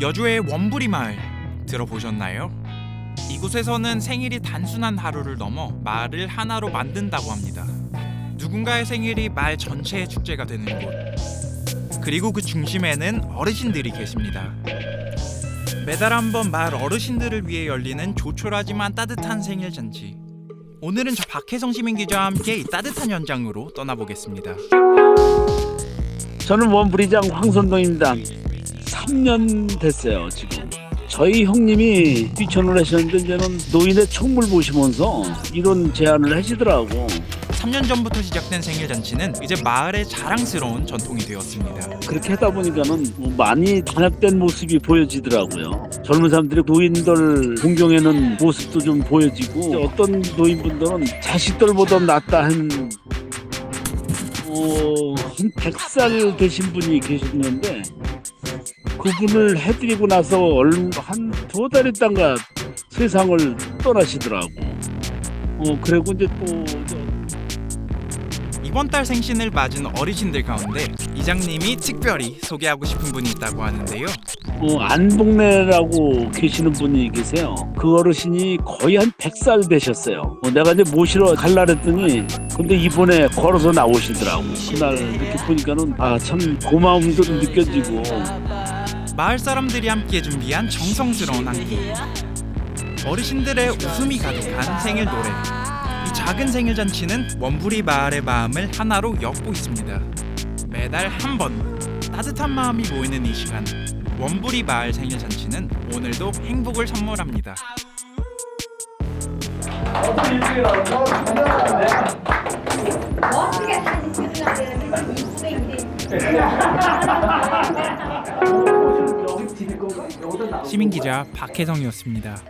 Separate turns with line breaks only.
여주의 원부리 마을 들어보셨나요? 이곳에서는 생일이 단순한 하루를 넘어 마을을 하나로 만든다고 합니다. 누군가의 생일이 마을 전체의 축제가 되는 곳. 그리고 그 중심에는 어르신들이 계십니다. 매달 한 번 마을 어르신들을 위해 열리는 조촐하지만 따뜻한 생일 잔치. 오늘은 저 박혜성 시민 기자와 함께 이 따뜻한 현장으로 떠나보겠습니다.
저는 원부리장 황선동입니다. 3년 됐어요 지금. 저희 형님이 귀천을 하셨는데 이제는 노인의 총물 보시면서 이런 제안을 하시더라고.
3년 전부터 시작된 생일 잔치는 이제 마을의 자랑스러운 전통이 되었습니다.
그렇게 하다 보니까는 뭐 많이 단합된 모습이 보여지더라고요. 젊은 사람들이 노인들 공경하는 모습도 좀 보여지고 어떤 노인분들은 자식들보다 낫다 한, 어, 한 100살 되신 분이 계셨는데 그분을 해드리고 나서 한 두 달 있다가 세상을 떠나시더라고. 어, 그리고 이제 또 저-
이번 달 생신을 맞은 어르신들 가운데 이장님이 특별히 소개하고 싶은 분이 있다고 하는데요.
어, 안복래라고 계시는 분이 계세요. 그 어르신이 거의 한 100살 되셨어요. 어, 내가 이제 모시러 갈라 그랬더니 근데 이번에 걸어서 나오시더라고. 그날 이렇게 보니까는 아 참 고마움도 느껴지고
마을 사람들이 함께 준비한 정성스러운 한 끼. 어르신들의 웃음이 가득한 생일 노래. 이 작은 생일 잔치는 원부리 마을의 마음을 하나로 엮고 있습니다. 매달 한 번 따뜻한 마음이 모이는 이 시간. 원부리 마을 생일 잔치는 오늘도 행복을 선물합니다.
어떻게 사진 찍으려고 그러는데 이쁘게
시민 기자 박혜성이었습니다.